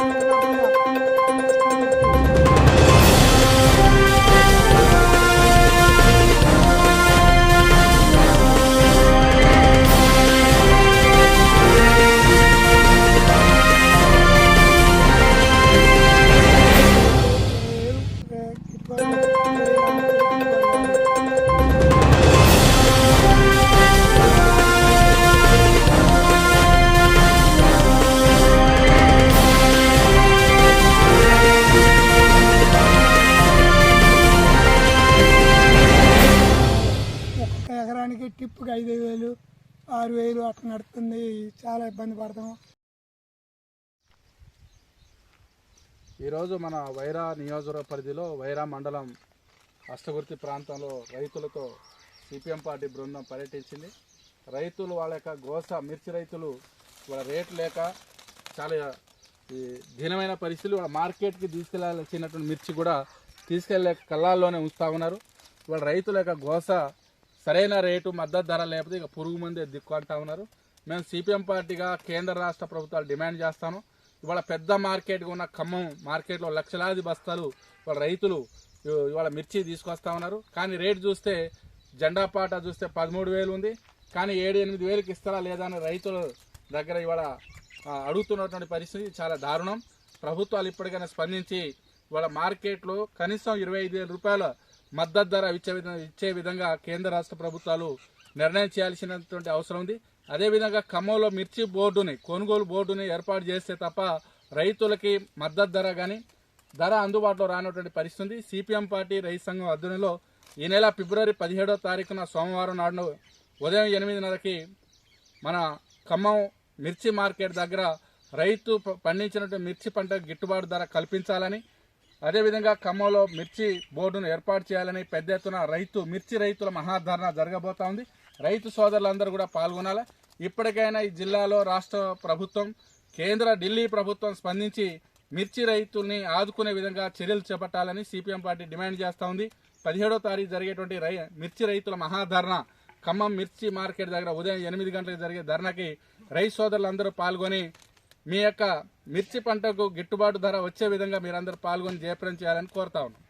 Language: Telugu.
Música ఒక్కొక్క ఎకరానికి టిప్పుకి ఐదు వేలు ఆరు వేలు అట్లా నడుస్తుంది. చాలా ఇబ్బంది పడతాం ఈరోజు మన వైరా నియోజకవర్గ పరిధిలో వైరా మండలం అష్టగుర్తి ప్రాంతంలో రైతులతో సిపిఎం పార్టీ బృందం పర్యటించింది. రైతులు వాళ్ళ యొక్క గోస మిర్చి రైతులు వాళ్ళ రేటు లేక చాలా ఈ దీనమైన పరిస్థితులు వాళ్ళ మార్కెట్కి తీసుకెళ్ళాల్సినటువంటి మిర్చి కూడా తీసుకెళ్ళలేక కళ్ళాల్లోనే ఉంచుతా ఉన్నారు. వాళ్ళ రైతుల యొక్క గోస సరైన రేటు మద్దతు ధర లేకపోతే ఇక పురుగు మందే దిక్కు అంటా ఉన్నారు. మేము సిపిఎం పార్టీగా కేంద్ర రాష్ట్ర ప్రభుత్వాలు డిమాండ్ చేస్తాను. ఇవాళ పెద్ద మార్కెట్గా ఉన్న ఖమ్మం మార్కెట్లో లక్షలాది బస్తాలు ఇవాళ రైతులు ఇవాళ మిర్చి తీసుకొస్తా ఉన్నారు. కానీ రేటు చూస్తే జెండా పాట చూస్తే పదమూడు వేలు ఉంది. కానీ ఏడు ఎనిమిది వేలకు ఇస్తారా లేదా అని రైతుల దగ్గర ఇవాళ అడుగుతున్నటువంటి పరిస్థితి చాలా దారుణం. ప్రభుత్వాలు ఇప్పటికైనా స్పందించి ఇవాళ మార్కెట్లో కనీసం ఇరవై ఐదు వేల రూపాయల మద్దతు ధర ఇచ్చే విధంగా ఇచ్చే విధంగా కేంద్ర రాష్ట్ర ప్రభుత్వాలు నిర్ణయం చేయాల్సినటువంటి అవసరం ఉంది. అదేవిధంగా ఖమ్మంలో మిర్చి బోర్డుని కొనుగోలు బోర్డుని ఏర్పాటు చేస్తే తప్ప రైతులకి మద్దతు ధర కానీ ధర అందుబాటులో రానటువంటి పరిస్థితి ఉంది. సిపిఎం పార్టీ రైతు సంఘం ఆధ్వర్యంలో ఈ నెల ఫిబ్రవరి పదిహేడో తారీఖున సోమవారం నాడు ఉదయం ఎనిమిదిన్నరకి మన ఖమ్మం మిర్చి మార్కెట్ దగ్గర రైతు ప- పండించినటువంటి మిర్చి పంట గిట్టుబాటు ధర కల్పించాలని అదేవిధంగా ఖమ్మంలో మిర్చి బోర్డును ఏర్పాటు చేయాలని పెద్ద ఎత్తున రైతు మిర్చి రైతుల మహాధరణ జరగబోతా ఉంది. రైతు సోదరులందరూ కూడా పాల్గొనాలి? ఇప్పటికైనా ఈ జిల్లాలో రాష్ట్ర ప్రభుత్వం కేంద్ర ఢిల్లీ ప్రభుత్వం స్పందించి మిర్చి రైతుల్ని ఆదుకునే విధంగా చర్యలు చేపట్టాలని సిపిఎం పార్టీ డిమాండ్ చేస్తూ ఉంది. పదిహేడో తారీఖు జరిగేటువంటి రై మిర్చి రైతుల మహాధరణ ఖమ్మం మిర్చి మార్కెట్ దగ్గర ఉదయం ఎనిమిది గంటలకు జరిగే ధర్నాకి రైతు సోదరులందరూ పాల్గొని మీ యొక్క మిర్చి పంటకు గిట్టుబాటు ధర వచ్చే విధంగా మీరందరూ పాల్గొని జయప్రం చేయాలని కోరుతా ఉన్నాం.